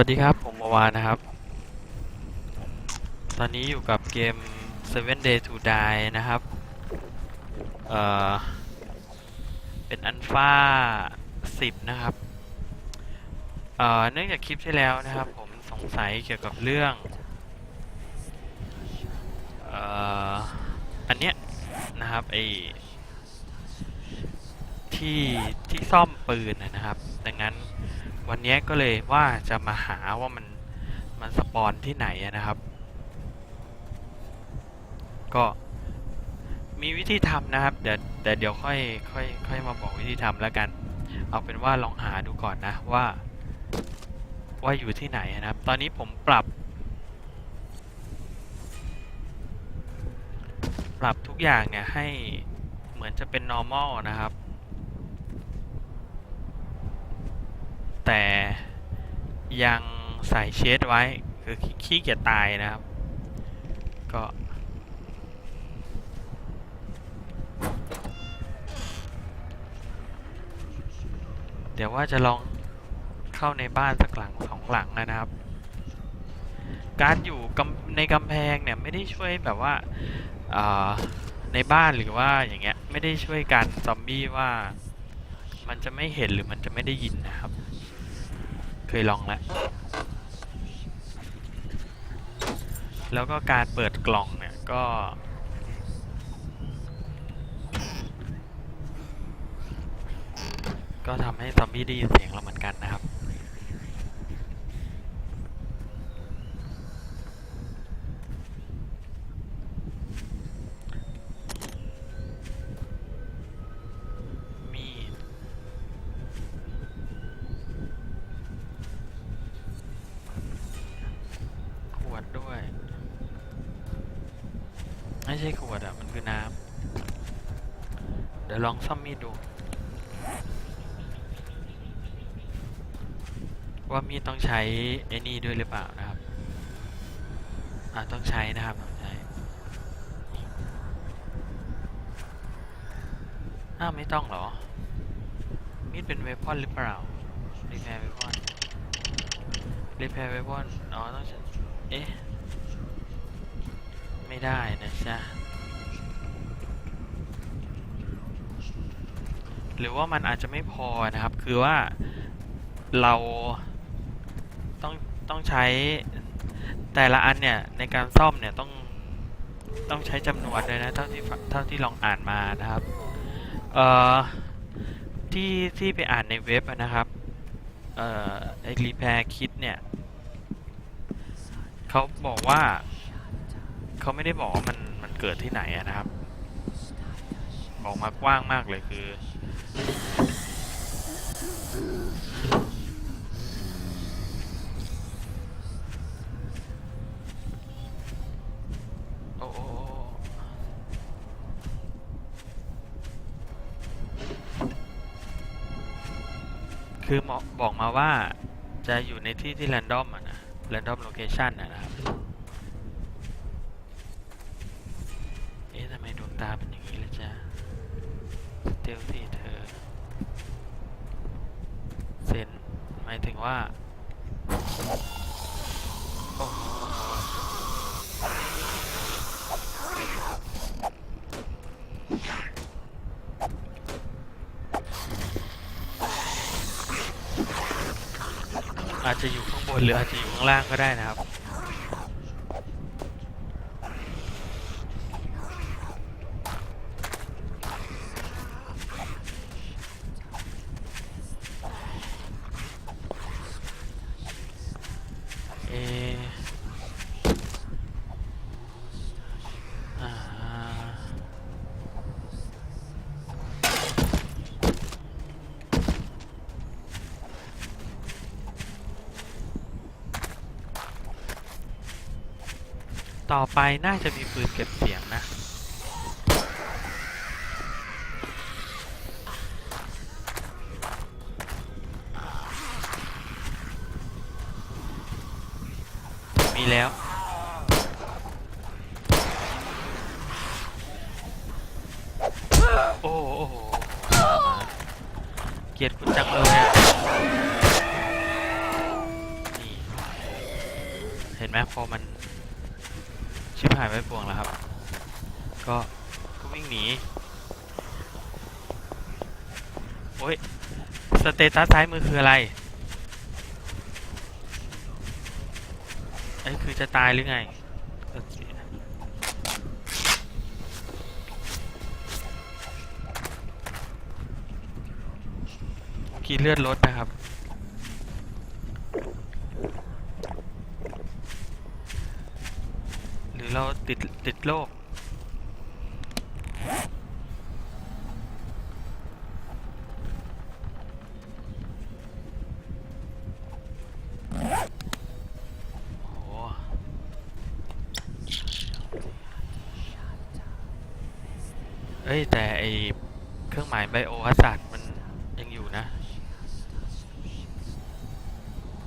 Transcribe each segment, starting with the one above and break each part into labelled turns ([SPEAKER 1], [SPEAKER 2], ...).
[SPEAKER 1] วัสดีครับ ผมวาวานะครับ ตอนนี้อยู่กับเกม Seven Day to Die นะครับ เอ่อ เป็นอันฟ้า10 นะครับ เอ่อ เนื่องจากคลิปที่แล้วนะครับ ผมสงสัยเกี่ยวกับเรื่อง เอ่อ อันเนี้ยนะครับไอที่ที่ซ่อมปืนนะครับ ดังนั้น วันนี้ก็เลยว่าจะมาหาว่ามันมันสปอนที่ไหนนะครับ ก็มีวิธีทำนะครับ เดี๋ยวแต่เดี๋ยวค่อยค่อยค่อยมาบอกวิธีทำแล้วกัน เอาเป็นว่าลองหาดูก่อนนะว่า ว่าอยู่ที่ไหนนะครับ ตอนนี้ผมปรับ ปรับทุกอย่างเนี่ยให้เหมือนจะเป็น normal นะครับ แต่ยังใส่เชดไว้คือขี้เกียจตายนะครับ ก็เดี๋ยวว่าจะลองเข้าในบ้านสักหลังสองหลังนะครับ การอยู่ในกำแพงเนี่ยไม่ได้ช่วยแบบว่าอ่าในบ้านหรือว่าอย่างเงี้ยไม่ได้ช่วยกันซอมบี้ว่ามันจะไม่เห็นหรือมันจะไม่ได้ยินนะครับ เคยลองแล้ว แล้วก็การเปิดกล่องเนี่ยก็ ก็ทำให้ซอมบี้ได้ยินเสียงเราเหมือนกันนะครับ มีด ขวดด้วย ไม่ใช่ขวดอะ มันคือน้ำ เดี๋ยวลองซ่อมมีดดู ว่ามีดต้องใช้ไอ้นี่ด้วยหรือเปล่านะครับ อ่าต้องใช้นะครับต้องใช้อ้าวไม่ต้องหรอ มีดเป็นเวพอนหรือเปล่ารีแพร์เวพอนรีแพร์เวพอนอ๋อต้องใช้เอ๊ะ ไม่ได้นะจ๊ะ หรือว่ามันอาจจะไม่พอนะครับ คือว่าเราต้องต้องใช้แต่ละอันเนี่ย ในการซ่อมเนี่ยต้องต้องใช้จำนวนเลยนะ เท่าที่เท่าที่ลองอ่านมานะครับ เอ่อ ที่ที่ไปอ่านในเว็บนะครับ เอ่อไอรีแพร์คิดเนี่ย เขาบอกว่า เขาไม่ได้บอกว่ามันมันเกิดที่ไหนนะครับ บอกมากว้างมากเลยคือ โอ้คือหมอบอกมาว่าจะอยู่ในที่ที่แรนดอมอะนะแรนดอมโลเคชันอะนะครับ เอ๊ะทำไมดวงตาเป็นอย่างนี้ล่ะจ๊ะสเตลที่เธอ เซนหมายถึงว่าอาจจะอยู่ข้างบนหรืออาจจะอยู่ข้างล่างก็ได้นะครับ ไปน่าจะมีปืนเก็บเสียงนะ มีแล้ว โอ้โหโอ้โหเกลียดคุณจังเลยอะ นี่ เห็นไหมพอมัน ชิบหายไปป่วงแล้วครับ ก็ก็วิ่งหนี โอ้ย ส เตตัสซ้ายมือคืออะไรไอ้ยคือจะตายหรือไงคีเลือดลดนะครับ หรือเราติดติดโรคโอ้โหเอ้ย แต่ไอ เครื่องหมายไบโอฮัสซัดมันยังอยู่นะ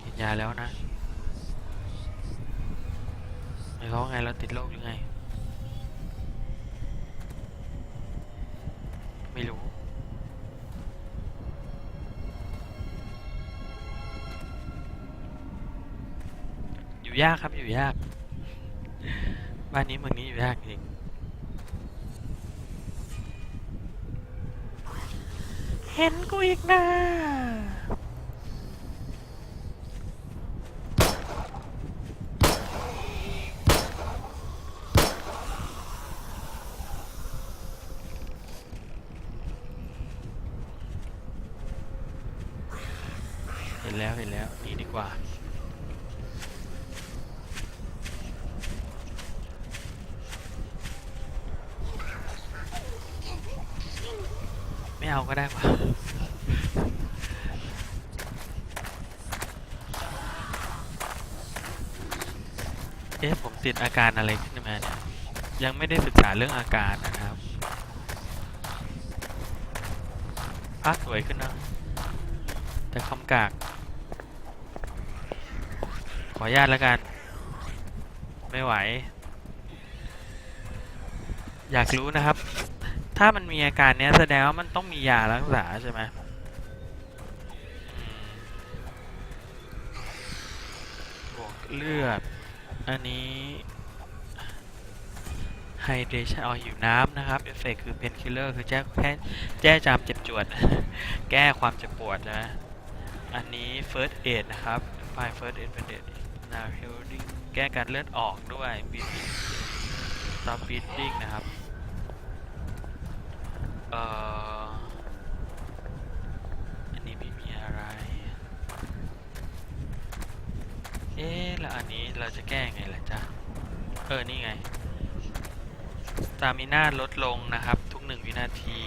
[SPEAKER 1] กินยาแล้วนะหมายควาไงเราติดโรคหรือไง ไม่รู้อยู่ยากครับอยู่ยาก บ้านนี้เมืองนี้อยู่ยากจริง เห็นกูอีกนะเห็นแล้วเห็นแล้วหนีดีกว่าไม่เอาก็ได้ว่ะเอ๊ะผม ติดอาการอะไรขึ้นมาเนี่ยยังไม่ได้ศึกษาเรื่องอาการนะครับภาพสวยขึ้นนะแต่คำกาก ขออนุญาตแล้วกัน ไม่ไหว อยากรู้นะครับ ถ้ามันมีอาการเนี้ยแสดงว่ามันต้องมียารักษาใช่ไหมอืมบวกเลือด อันนี้ hydration อ๋อหิวน้ำนะครับ เอฟเฟกคือ painkiller คือแก้แพ้แก้จามเจ็บจวด แก้ความเจ็บปวดนะ อันนี้ first aid นะครับ file first aid เป็น aid now healing แก้การเลือดออกด้วย bleeding stop bleeding นะครับ เอ่อนนี้ไม่มีอะไร เอ๊ะแล้วอันนี้เราจะแก้ยังไงล่ะจ๊ะ เออ นี่ไงตามิน่าลดลงนะครับ ทุกหนึ่งวินาที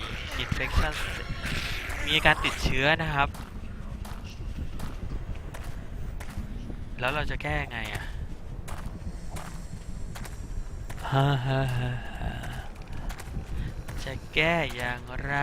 [SPEAKER 1] infection มีการติดเชื้อนะครับ แล้วเราจะแก้ยังไงอะฮ่าฮ่าฮ่าฮ่าจะแก้อย่างไร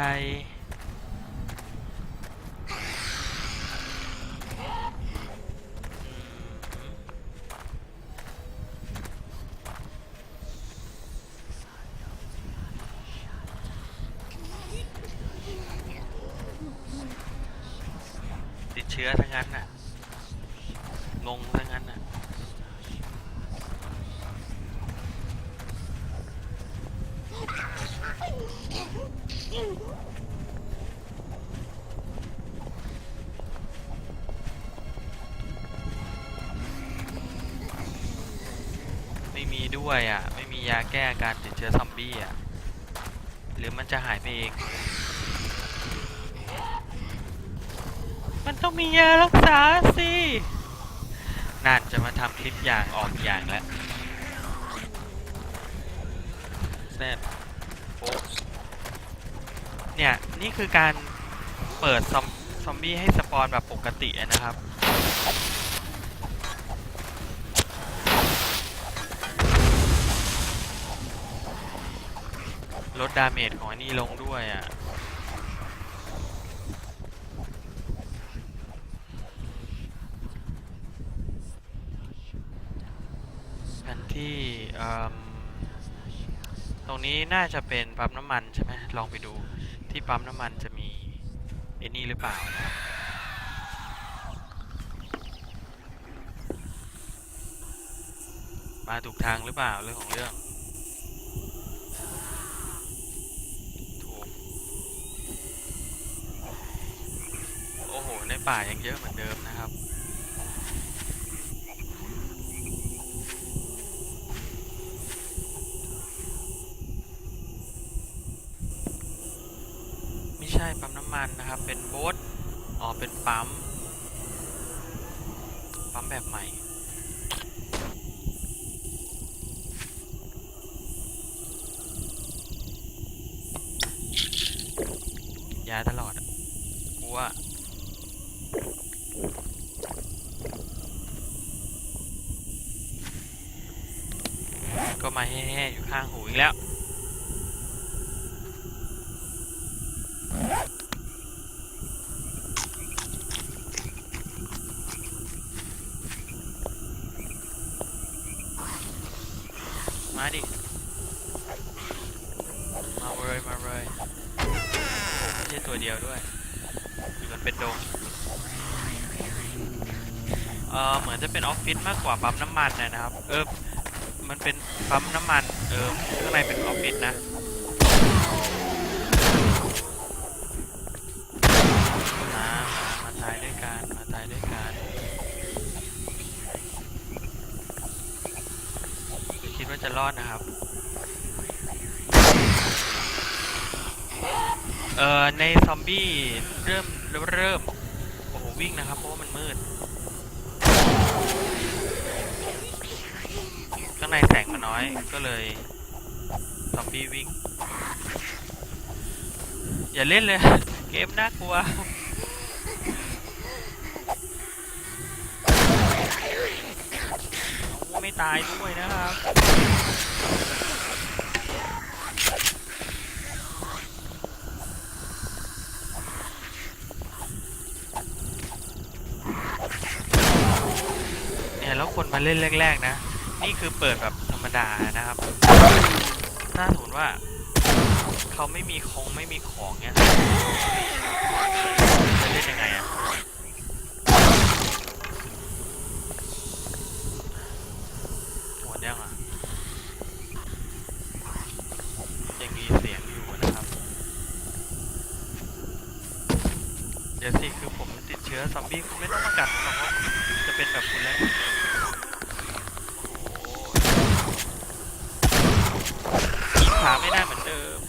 [SPEAKER 1] วยอะ ไม่มียาแก้อาการติดเชื้อซอมบี้อะ หรือมันจะหายไปเอง มันต้องมียารักษาสิน่าจะมาทำคลิปอย่างออกอย่างแล้วแน่โอ้เนี่ย นี่คือการเปิดซอมซอมบี้ให้สปอนแบบปกตินะครับ ลดดาเมจของอันนี้ลงด้วยอะแผนที่ตรงนี้น่าจะเป็นปั๊มน้ำมันใช่ไหมลองไปดูที่ปั๊มน้ำมันจะมีไอ้นี่หรือเปล่านะครับมาถูกทางหรือเปล่าเรื่องของเรื่อง ถูก โอ้โหในป่ายังเยอะเหมือนเดิมนะครับไม่ใช่ปั๊มน้ำมันนะครับ เป็นโบ๊ทอ๋อเป็นปั๊ม ปั๊มแบบใหม่ ยาตลอดอะกลัว ก็มาแห่ๆอยู่ข้างหูอีกแล้ว มาดิ มา เลยมาเลยไม่ใช่ตัวเดียวด้วยอยู่กันเป็นดงเออเหมือนจะเป็นออฟฟิศมากกว่าปั๊มน้ำมันนะครับ เออมันเป็นปั๊มน้ำมัน เออข้างในเป็นออฟฟิศนะมามาตายด้วยกันมาตายด้วยกันคิดว่าจะรอดนะครับ เอ่อในซอมบี้เริ่มเริ่มเริ่มโอ้โหวิ่งนะครับเพราะว่ามันมืด ข้างในแสงมันน้อยก็เลยซอมบี้วิ่ง อย่าเล่นเลย เกมน่ากลัวไม่ตายด้วยนะครับ เนี่ยแล้วคนมาเล่นแรก ๆ นะ นี่คือเปิดแบบธรรมดานะครับ ถ้าสมมติว่า เขาไม่มีคงไม่มีของเนี้ยจะเล่นยังไงอะหมดยังอะยังมีเสียงอยู่นะครับ เดี๋ยวสิคือผมติดเชื้อซอมบี้คุณไม่ต้องมากัดผมหรอกเพราะจะเป็นแบบคุณแล้วอีกขาไม่ได้เหมือนเดิม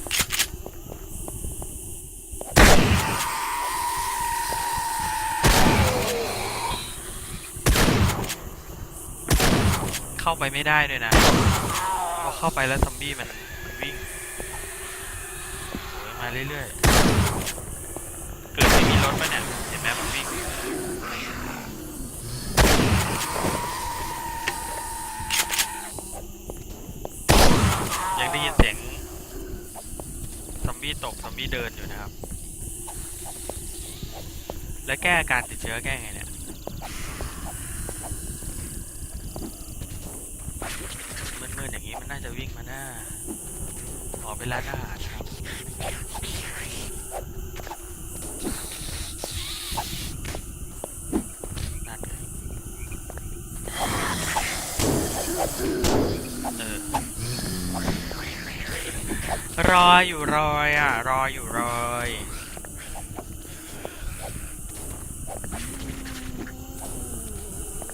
[SPEAKER 1] เข้าไปไม่ได้ด้วยนะพอเข้าไปแล้วซอมบี้มันมันวิ่งโอยมาเรื่อยๆ เกิดไม่มีรถปะเนี่ย เห็นไหมมันวิ่ง ยังได้ยินเสียงซอมบี้ตกซอมบี้เดินอยู่นะครับ แล้วแก้อาการติดเชื้อแก้ไงเนี่ย มืดๆอย่างนี้มันน่าจะวิ่งมา หน้า ขอเป็นร้านอาหารครับนั่นเออรออยู่รอยอะ รออยู่รอย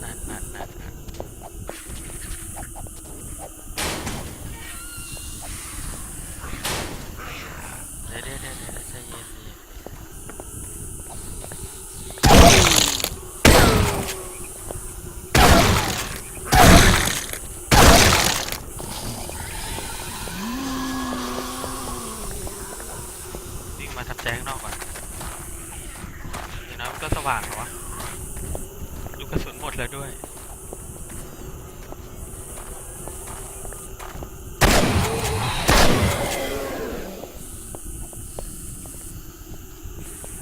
[SPEAKER 1] นั่นนั่นนั่นนั่นเดี๋ยวเดี๋ยวเดี๋ยวเดี๋ยวใจเย็นใจเย็น วิ่งมาทำแจ้งนอกก่อนเดี๋ยวนะมันก็สว่างเหรอวะ ลูกกระสุนหมดแล้วด้วย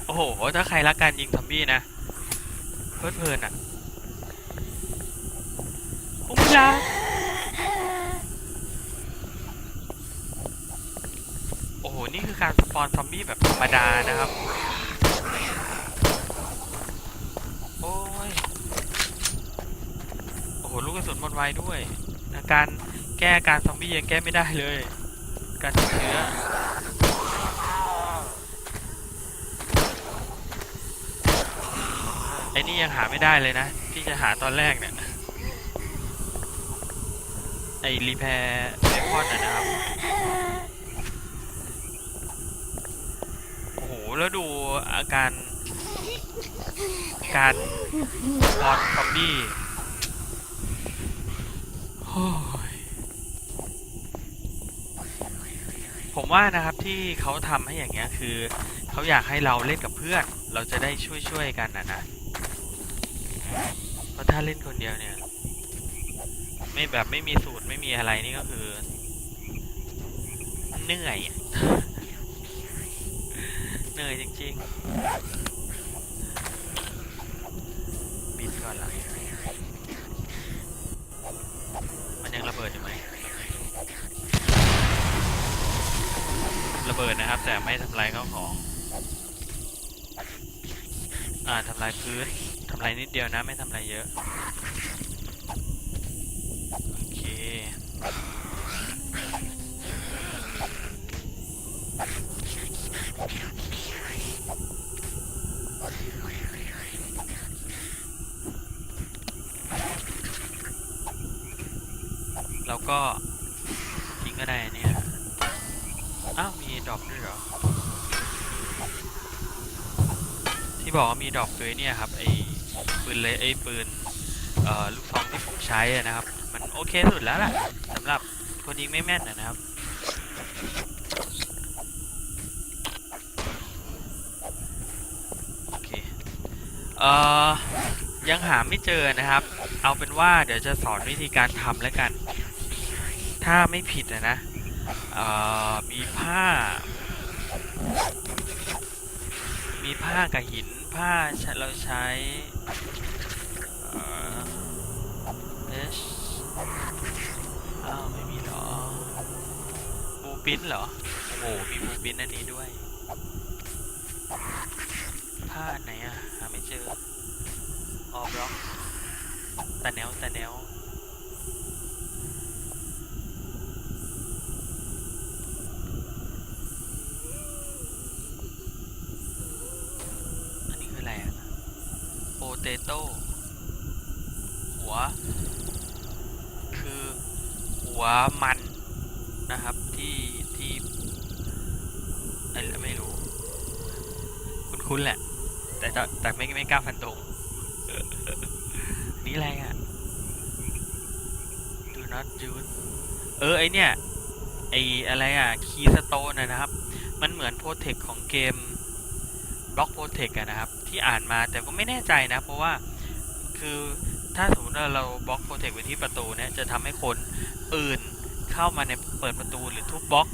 [SPEAKER 1] โอ้โห ถ้าใครรัการยิงซอมบี้นะเพลิดเพลินอะโอ้ยาโอ้โห นี่คือการสปอนซอมบี้แบบธรรมดานะครับ โอ้ย โอ้โห ลูกกระสุนหมดไวด้วยอาการแก้การซอมบี้ยังแก้ไม่ได้เลย การติดเชื้อ ไอ้นี่ยังหาไม่ได้เลยนะที่จะหาตอนแรกเนี่ย ไอ้รีแพร์เบคอนนะนะครับ โอ้โห แล้วดูอาการ การบอลซอมบี้ผมว่านะครับที่เขาทำให้อย่างเงี้ยคือ เขาอยากให้เราเล่นกับเพื่อน เราจะได้ช่วยๆกันนะนะ ถ้าเล่นคนเดียวเนี่ย ไม่แบบไม่มีสูตรไม่มีอะไรนี่ก็คือ เหนื่อย เหนื่อยจริงๆ บินก่อนละมันยังระเบิดอยู่ไหมระเบิดนะครับ แต่ไม่ทำลายข้าวของ อ่าทำลายพื้น ทำลายนิดเดียวนะ ไม่ทำลายเยอะ โอเคเราก็ทิ้งก็ได้เนี่ย อ้าว มีดรอปด้วยเหรอ ที่บอกว่ามีดรอปเลยเนี่ยครับไอ ปืนเลยไอ้ปืนเอ่อลูกซองที่ผมใช้นะครับ มันโอเคสุดแล้วล่ะสำหรับคนยิงไม่แม่นนะครับโอเคเอ่อยังหาไม่เจอนะครับ เอาเป็นว่าเดี๋ยวจะสอนวิธีการทำแล้วกัน ถ้าไม่ผิดนะนะมีผ้า มีผ้ากับหิน ผ้าเราใช้เอชอ้าวไม่มีหรอบูปิ้นเหรอ โอ้โห มีบูปิ้นอันนี้ด้วย ผ้าไหนอะหาไม่เจอ ออบล็อกตะแนวตะแนว อันนี้คืออะไรอะโป เตโต้หัว คือหัวมันนะครับที่ที่อะไรไม่รู้ คุ้นๆแหละ แต่แต่ไม่ไม่กล้าฟันตรงนี่อะไรอะ do not use เออ ไอเนี่ย ไออะไรอะ key stone นะนะครับ มันเหมือน protect ของเกม block protect อะนะครับ ที่อ่านมา แต่ก็ไม่แน่ใจนะ เพราะว่าคือถ้าสมมติว่าเราบล็อก protect ไว้ที่ประตูเนี่ยจะทำให้คนอื่นเข้ามาในเปิดประตูหรือทุบบล็อก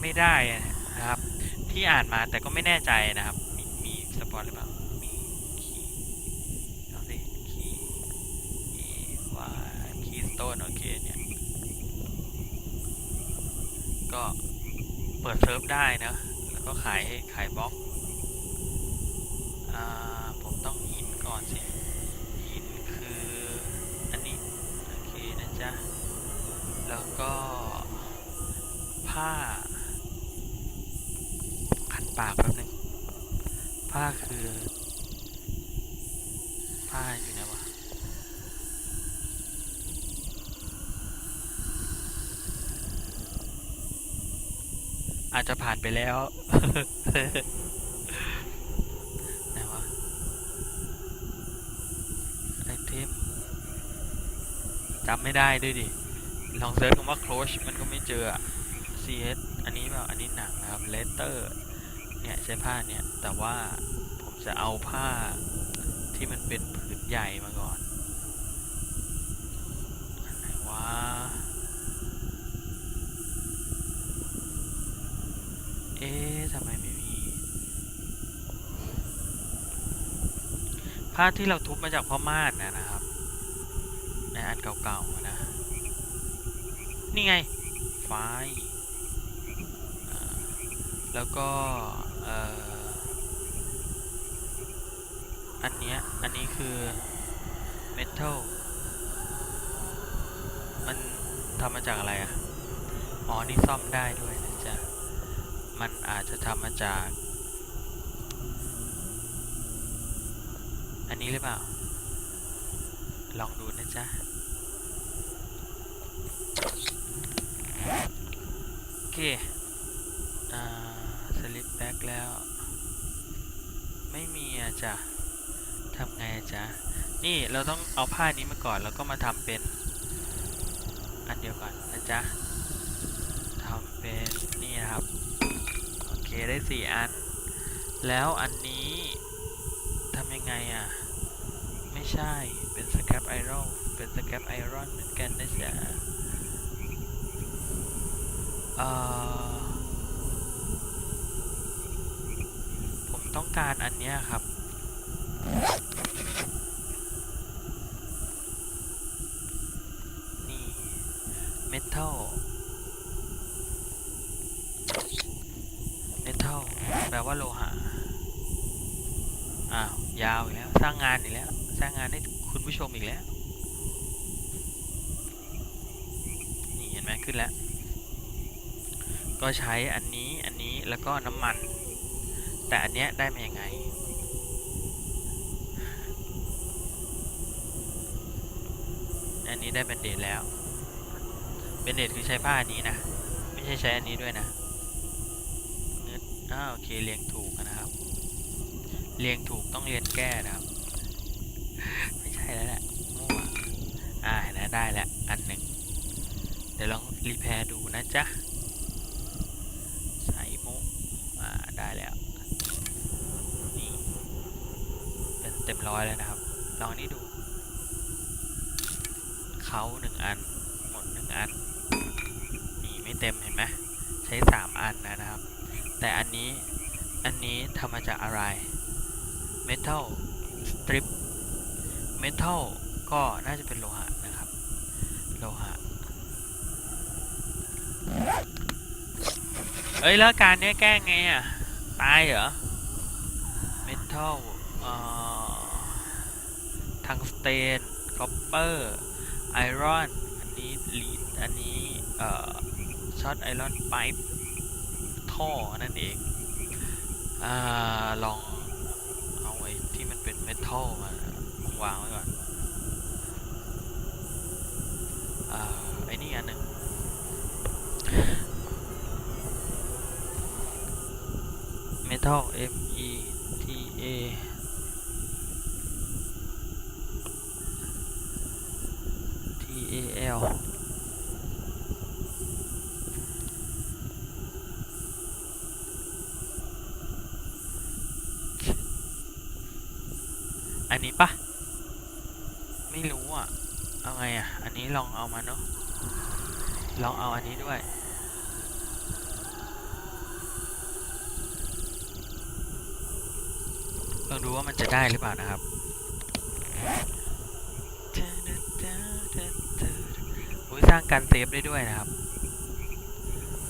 [SPEAKER 1] ไม่ได้นะครับ ที่อ่านมาแต่ก็ไม่แน่ใจนะครับ มีมีสปอนหรือเปล่ามีคีย์เอาสิคีคีย์ว่าคีย์สโตนโอเคเนี่ยก็เปิดเซิร์ฟได้นะ แล้วก็ขายขายบล็อก อ่า ผมต้องหินก่อนสิ หินคืออันนี้ โอเคนะจ๊ะ แล้วก็ผ้า ขัดปากแป๊บนึงผ้าคือ ผ้าอยู่ไหนวะอาจจะผ่านไปแล้วไหนวะไอเทมจำไม่ได้ด้วยดิ ลองเซิร์ชคำว่า cloche มันก็ไม่เจอ cs อันนี้แบบอันนี้หนังนะครับ letter เนี่ยใช้ผ้าเนี่ย แต่ว่าผมจะเอาผ้าที่มันเป็นผืนใหญ่มาก่อนอันไหนวะเอ๊ะทำไมไม่มี ผ้าที่เราทุบมาจากพ่อม่านนะนะครับ ในอันเก่าๆนะ นี่ไง ไฟแล้วก็ออันเนี้ย อันนี้คือ metal มันทำมาจากอะไรอะ อ๋อ นี่ซ่อมได้ด้วยนะจ๊ะ มันอาจจะทำมาจาก อันนี้หรือเปล่า ลองดูนะจ๊ะ โอ เคอ่าสลิปแบ็กแล้ว ไม่มีอะจ้ะทำไงอะจ๊ะ นี่เราต้องเอาผ้านี้มาก่อนแล้วก็มาทำเป็น อันเดียวก่อนนะจ๊ะทำเป็นนี่นะครับ โอเคได้สี่อัน แล้วอันนี้ทำยังไงอะ ไม่ใช่เป็นสแครปไอรอนเป็นสแครปไอรอนเหมือนกันนะจ๊ะ ผมต้องการอันเนี้ยครับ นี่ เมทัล เมทัล แปลว่าโลหะ อ้าว ยาวอีกแล้ว สร้างงานอีกแล้ว สร้างงานให้คุณผู้ชมอีกแล้ว นี่เห็นไหมขึ้นแล้ว ก็ใช้อันนี้อันนี้แล้วก็น้ำมัน แต่อันเนี้ยได้มายังไง อันนี้ได้เบนเดดแล้วเบนเดดคือใช้ผ้าอันนี้นะ ไม่ใช่ใช้อันนี้ด้วยนะเงึดอ้าวโอเคเรียงถูกนะครับ เรียงถูกต้องเรียนแก้นะครับ ไม่ใช่แล้วแหละมั่วอ่าเห็นไหมได้แล้วอันหนึ่งเดี๋ยวลองรีแพร์ดูนะจ๊ะ ใส่มุกอ่าได้แล้ว นี่ เป็นเต็ม ร้อยแล้วนะครับลองนี้ดูเขาหนึ่งอันหมดหนึ่งอันนี่ไม่เต็มเห็นไหมใช้สามอันนะครับ แต่อันนี้อันนี้ทำมาจากอะไร Metal Strip Metal ก็น่าจะเป็นโลหะนะครับ โลหะเอ้ยแล้วการเนี้ยแก้ไงอะ ตายเหรอ Metal เอ่อ ทังสเตนคอปเปอร์ไอรอน อันนี้ลีดอันนี้เอ่อช็อตไอรอนไ i ป์ท่อนั่นเองอ่าลองเอาไอ้ที่มันเป็นเมทัลมาวางไว้ก่อนอ่าไอ้นี่อันหนึ่ง metal m e t a t a l อันนี้ปะไม่รู้อะ เอาไงอะ อันนี้ลองเอามาเนาะ ลองเอาอันนี้ด้วย ลองดูว่ามันจะได้หรือเปล่านะครับ สร้างการเซฟได้ด้วยนะครับ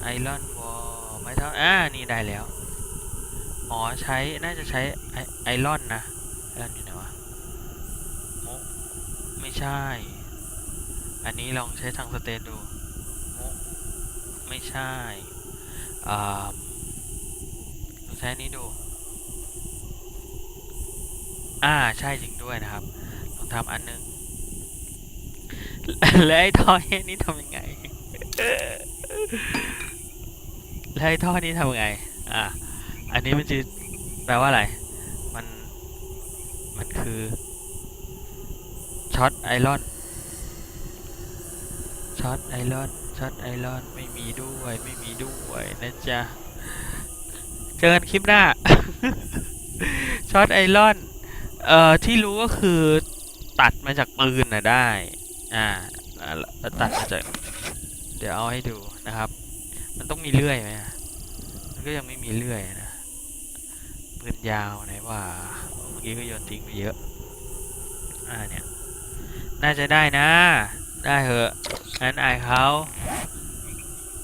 [SPEAKER 1] ไอรอนวอลไม่เท่าอ่านี่ได้แล้ว อ๋อใช้น่าจะใช้ไอไอรอนนะไอรอนอยู่ไหนวะโมไม่ใช่ อันนี้ลองใช้ทางสเตนดูโมไม่ใช่อ่าใช้อันนี้ดู อ่าใช่จริงด้วยนะครับลองทำอันนึง แล้วไอ้ท่อนี้ทำยังไง แล้วไอ้ท่อนี้ทำยังไง อ่าอันนี้มันจะแปลว่าอะไร มัน มันคือช็อตไอรอน ช็อตไอรอน ช็อตไอรอน ไม่มีด้วย ไม่มีด้วยนะจ๊ะ เจอกันคลิปหน้า ช็อตไอรอน เอ่อ ที่รู้ก็คือตัดมาจากปืนนะได้ อ่าแล้วตัดมาจากเดี๋ยวเอาให้ดูนะครับ มันต้องมีเลื่อยไหมมันก็ยังไม่มีเลื่อยนะปืนยาวไหนว่าเมื่อกี้ก็โยนทิ้งไปเยอะ อ่าเนี่ย น่าจะได้นะ ได้เหอะงั้นอายเขา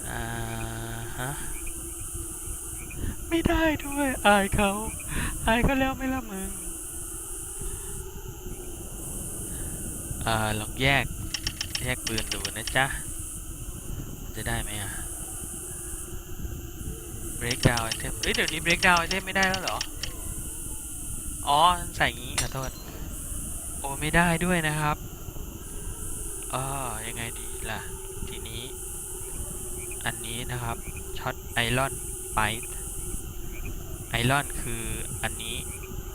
[SPEAKER 1] อ่าฮะ ไม่ได้ด้วย อายเขา อายเขาแล้วไม่ละมึง อ่าลองแยก แยกปืนดูนะจ๊ะ จะได้ไหมอะ breakdown item เอ้ยเดี๋ยวนี้ breakdown item ไม่ได้แล้วเหรอ อ๋อ ใส่งี้ขอโทษ โอ้ไม่ได้ด้วยนะครับอ๋อยังไงดีล่ะ ทีนี้ อันนี้นะครับช็อตไอรอนไปไอรอนคืออันนี้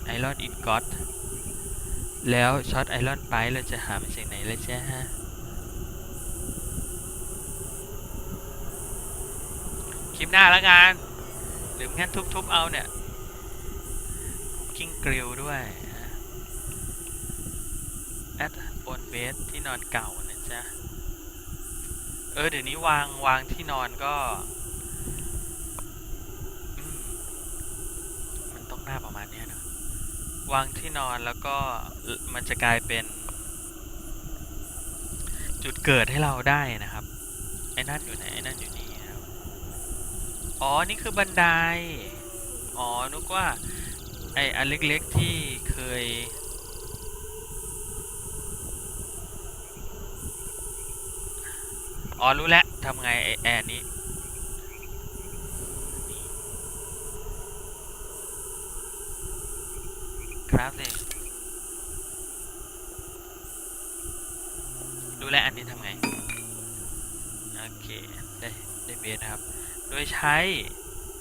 [SPEAKER 1] ไอรอนอินก็ต แล้วช็อตไอรอนไปเราจะหามาจากไหนเลยจ้าฮะคลิปหน้าแล้วกันหรืองั้นทุบๆเอาเนี่ยคุกกิ้งกริลด้วยแอดบนเบสที่นอนเก่านะจ๊ะ เออ เดี๋ยวนี้วางวางที่นอนก็อืมมันต้องหน้าประมาณเนี้ยเนอะ วางที่นอนแล้วก็มันจะกลายเป็น จุดเกิดให้เราได้นะครับ ไอ้นั่นอยู่ไหนไอ้นั่นอยู่นี่นะครับอ๋อ นี่คือบันได อ๋อ นึกว่า ไอ้อันเล็กๆที่เคยอ๋อรู้แล้วทำไงไอ้แอนนี้ ครับสิรู้แลอันนี้ทำไง โอเค ได้ได้เบสนะครับ โดยใช้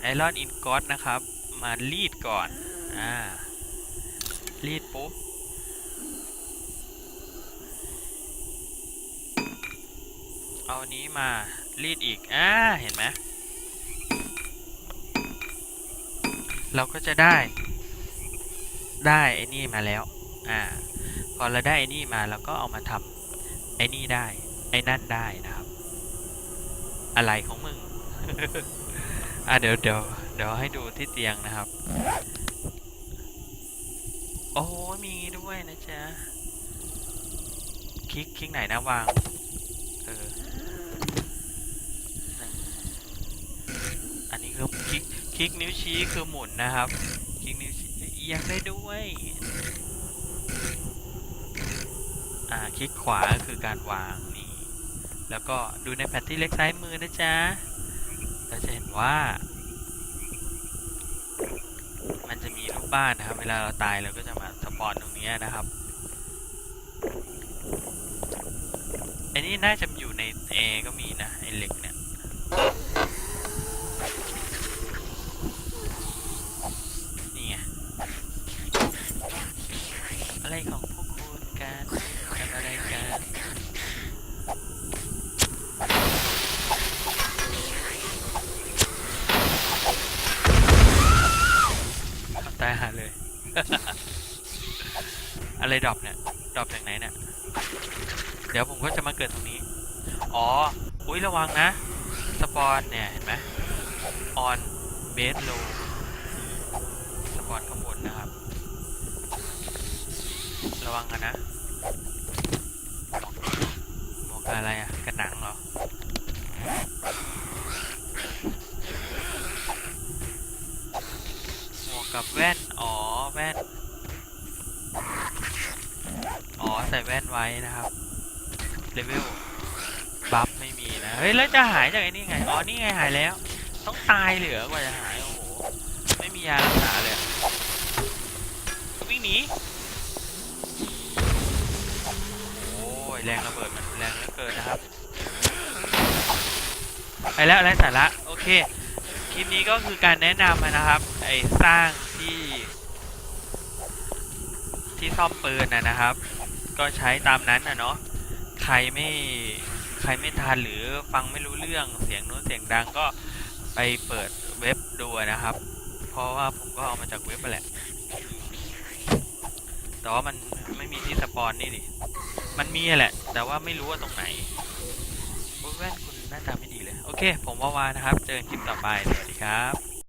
[SPEAKER 1] ไอรอนอินกอตนะครับ มารีดก่อน อ่า รีดปุ๊บเอาอันนี้มารีดอีก อ่า เห็นไหม เราก็จะได้ ได้ไอ้นี่มาแล้ว อ่า พอเราได้ไอ้นี่มาเราก็เอามาทำไอ้นี่ได้ ไอ้นั่นได้นะครับ อะไรของมึง อะเดี๋ยวเดี๋ยวเดี๋ยวให้ดูที่เตียงนะครับ โอ้มีด้วยนะจ๊ะ คลิกคลิกไหนนะวาง เออนั่นอันนี้คือคลิกคลิกนิ้วชี้คือหมุนนะครับ อียงได้ด้วย อ่า คลิกขวาคือการวางนี่ แล้วก็ดูในแผ่นที่เล็กซ้ายมือนะจ๊ะเราจะเห็นว่า มันจะมีรูปบ้านนะครับ เวลาเราตายเราก็จะมาสปอนตรงนี้นะครับอ้นี่น่าจะอยู่ในเอก็มีนะไอเหล็กเนี่ย นี่ไง อะไรของพวกคุณกันทำอะไรกัน ตายหาเลย อะไรดรอปเนี่ยดรอปจากไหนเนี่ย เดี๋ยวผมก็จะมาเกิดตรงนี้ อ๋อ อุ้ยระวังนะ สปอนเนี่ย เห็นไหมออนเบสโลสปอนข้างบนนะครับ ระวังกันนะหมวกอะไรอะกระหนังเหรอหมวกกับแว่น อ๋อ แว่น อ๋อ ใส่แว่นไว้นะครับ เลเวลบัฟไม่มีนะเฮ้ยแล้วจะหายจากไอ้นี่ไงอ๋อนี่ไงหายแล้ว ต้องตายเหลือกว่าจะหายโอ้โหไม่มียารักษาเลยวิ่งหนีโอ้ยแรงระเบิดมันแรงเหลือเกินนะครับไปแล้วอะไรสาระโอเคคลิปนี้ก็คือการแนะนำนะครับ ไอ้สร้างที่ ที่ซ่อมปืนนะนะครับ ก็ใช้ตามนั้นนะเนาะ รไม่ใครไม่ทันหรือฟังไม่รู้เรื่องเสียงนู้นเสียงดังก็ไปเปิดเว็บดูนะครับ เพราะว่าผมก็เอามาจากเว็บไปแหละ แต่ว่ามันไม่มีที่สปอนนี่ดิ มันมีแหละ แต่ว่าไม่รู้ว่าตรงไหนโอ้ยแว่นคุณหน้าตาไม่ดีเลย โอเค ผมว่าวานะครับ เจอกันคลิปต่อไป สวัสดีครับ